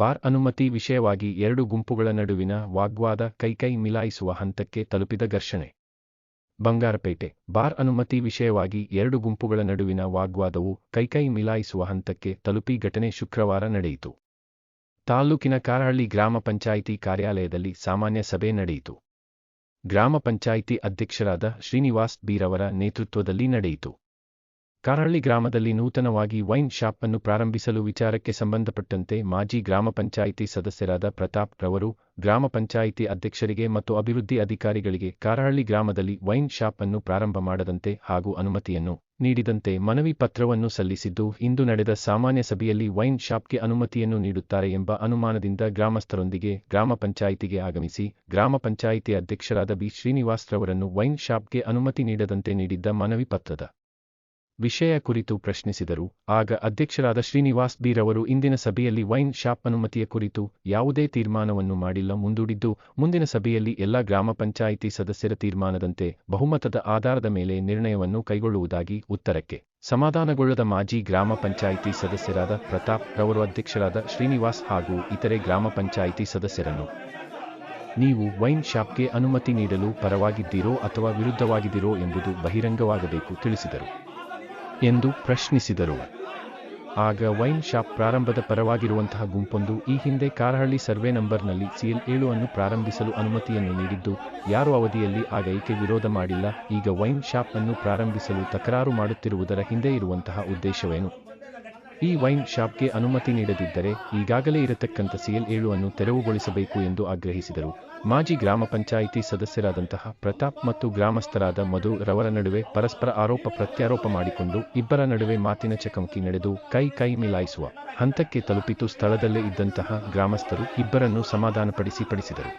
Bar ಅನುಮತಿ ವಿಷಯವಾಗಿ ಎರಡು ಗುಂಪುಗಳ ನಡುವಿನ ವಾಗ್ವಾದ ಕೈಕೈ ಮಿಲಾಯಿಸುವ ಹಂತಕ್ಕೆ ತಲುಪಿದ ಘರ್ಷಣೆ. ಬಂಗಾರಪೇಟೆ, ಬಾರ್ ಅನುಮತಿ ವಿಷಯವಾಗಿ ಎರಡು ಗುಂಪುಗಳ ನಡುವಿನ ವಾಗ್ವಾದವು ಕೈಕೈ ಮಿಲಾಯಿಸುವ ಹಂತಕ್ಕೆ ತಲುಪಿ ಘಟನೆ ಶುಕ್ರವಾರ ನಡೆಯಿತು. ತಾಲ್ಲೂಕಿನ ಕಾರಹಳ್ಳಿ ಗ್ರಾಮ ಪಂಚಾಯಿತಿ ಕಾರ್ಯಾಲಯದಲ್ಲಿ ಸಾಮಾನ್ಯ ಸಭೆ ನಡೆಯಿತು. ಗ್ರಾಮ ಪಂಚಾಯಿತಿ ಅಧ್ಯಕ್ಷರಾದ ಶ್ರೀನಿವಾಸ್ ಬೀರವರ ನೇತೃತ್ವದಲ್ಲಿ ನಡೆಯಿತು. ಕಾರಹಳ್ಳಿ ಗ್ರಾಮದಲ್ಲಿ ನೂತನವಾಗಿ ವೈನ್ ಶಾಪ್ ಅನ್ನು ಪ್ರಾರಂಭಿಸಲು ವಿಚಾರಕ್ಕೆ ಸಂಬಂಧಪಟ್ಟಂತೆ ಮಾಜಿ ಗ್ರಾಮ ಪಂಚಾಯಿತಿ ಸದಸ್ಯರಾದ ಪ್ರತಾಪ್ ರವರು, ಗ್ರಾಮ ಪಂಚಾಯಿತಿ ಅಧ್ಯಕ್ಷರಿಗೆ ಮತ್ತು ಅಭಿವೃದ್ಧಿ ಅಧಿಕಾರಿಗಳಿಗೆ ಕಾರಹಳ್ಳಿ ಗ್ರಾಮದಲ್ಲಿ ವೈನ್ ಶಾಪ್ ಅನ್ನು ಪ್ರಾರಂಭ ಮಾಡದಂತೆ ಹಾಗೂ ಅನುಮತಿಯನ್ನು ನೀಡಿದಂತೆ ಮನವಿ ಪತ್ರವನ್ನು ಸಲ್ಲಿಸಿದ್ದು, ಇಂದು ನಡೆದ ಸಾಮಾನ್ಯ ಸಭೆಯಲ್ಲಿ ವೈನ್ ಶಾಪ್ಗೆ ಅನುಮತಿಯನ್ನು ನೀಡುತ್ತಾರೆ ಎಂಬ ಅನುಮಾನದಿಂದ ಗ್ರಾಮಸ್ಥರೊಂದಿಗೆ ಗ್ರಾಮ ಪಂಚಾಯಿತಿಗೆ ಆಗಮಿಸಿ, ಗ್ರಾಮ ಪಂಚಾಯಿತಿ ಅಧ್ಯಕ್ಷರಾದ ಬಿ ಶ್ರೀನಿವಾಸ್ ರವರನ್ನು ವೈನ್ ಶಾಪ್ಗೆ ಅನುಮತಿ ನೀಡದಂತೆ ನೀಡಿದ್ದ ಮನವಿ ಪತ್ರದ ವಿಷಯ ಕುರಿತು ಪ್ರಶ್ನಿಸಿದರು. ಆಗ ಅಧ್ಯಕ್ಷರಾದ ಶ್ರೀನಿವಾಸ್ ಬೀರವರು ಇಂದಿನ ಸಭೆಯಲ್ಲಿ ವೈನ್ ಶಾಪ್ ಅನುಮತಿಯ ಕುರಿತು ಯಾವುದೇ ತೀರ್ಮಾನವನ್ನು ಮಾಡಿಲ್ಲ, ಮುಂದೂಡಿದ್ದು, ಮುಂದಿನ ಸಭೆಯಲ್ಲಿ ಎಲ್ಲ ಗ್ರಾಮ ಪಂಚಾಯಿತಿ ಸದಸ್ಯರ ತೀರ್ಮಾನದಂತೆ ಬಹುಮತದ ಆಧಾರದ ಮೇಲೆ ನಿರ್ಣಯವನ್ನು ಕೈಗೊಳ್ಳುವುದಾಗಿ ಉತ್ತರಕ್ಕೆ ಸಮಾಧಾನಗೊಳ್ಳದ ಮಾಜಿ ಗ್ರಾಮ ಪಂಚಾಯಿತಿ ಸದಸ್ಯರಾದ ಪ್ರತಾಪ್ ರವರು, ಅಧ್ಯಕ್ಷರಾದ ಶ್ರೀನಿವಾಸ್ ಹಾಗೂ ಇತರೆ ಗ್ರಾಮ ಪಂಚಾಯಿತಿ ಸದಸ್ಯರನ್ನು ನೀವು ವೈನ್ ಶಾಪ್ಗೆ ಅನುಮತಿ ನೀಡಲು ಪರವಾಗಿದ್ದೀರೋ ಅಥವಾ ವಿರುದ್ಧವಾಗಿದ್ದೀರೋ ಎಂಬುದು ಬಹಿರಂಗವಾಗಬೇಕು, ತಿಳಿಸಿದರು. ಎಂದು ಪ್ರಶ್ನಿಸಿದರು. ಆಗ ವೈನ್ ಶಾಪ್ ಪ್ರಾರಂಭದ ಪರವಾಗಿರುವಂತಹ ಗುಂಪೊಂದು ಈ ಹಿಂದೆ ಕಾರಹಳ್ಳಿ ಸರ್ವೆ ನಂಬರ್ನಲ್ಲಿ ಸಿಎಲ್ ಏಳು ಅನ್ನು ಪ್ರಾರಂಭಿಸಲು ಅನುಮತಿಯನ್ನು ನೀಡಿದ್ದು, ಯಾರು ಅವಧಿಯಲ್ಲಿ ಆಗ ಏಕೆ ವಿರೋಧ ಮಾಡಿಲ್ಲ, ಈಗ ವೈನ್ ಶಾಪ್ ಅನ್ನು ಪ್ರಾರಂಭಿಸಲು ತಕರಾರು ಮಾಡುತ್ತಿರುವುದರ ಹಿಂದೆ ಇರುವಂತಹ ಉದ್ದೇಶವೇನು? ಈ ವೈನ್ ಶಾಪ್ಗೆ ಅನುಮತಿ ನೀಡದಿದ್ದರೆ ಈಗಾಗಲೇ ಇರತಕ್ಕಂಥ ಸಿಎಲ್ ಏಳು ಅನ್ನು ತೆರವುಗೊಳಿಸಬೇಕು ಎಂದು ಆಗ್ರಹಿಸಿದರು. ಮಾಜಿ ಗ್ರಾಮ ಪಂಚಾಯಿತಿ ಸದಸ್ಯರಾದಂತಹ ಪ್ರತಾಪ್ ಮತ್ತು ಗ್ರಾಮಸ್ಥರಾದ ಮಧು ರವರ ನಡುವೆ ಪರಸ್ಪರ ಆರೋಪ ಪ್ರತ್ಯಾರೋಪ ಮಾಡಿಕೊಂಡು ಇಬ್ಬರ ನಡುವೆ ಮಾತಿನ ಚಕಮಕಿ ನಡೆದು ಕೈ ಕೈ ಮಿಲಾಯಿಸುವ ಹಂತಕ್ಕೆ ತಲುಪಿತು. ಸ್ಥಳದಲ್ಲೇ ಇದ್ದಂತಹ ಗ್ರಾಮಸ್ಥರು ಇಬ್ಬರನ್ನು ಸಮಾಧಾನಪಡಿಸಿ ಪಡಿಸಿದರು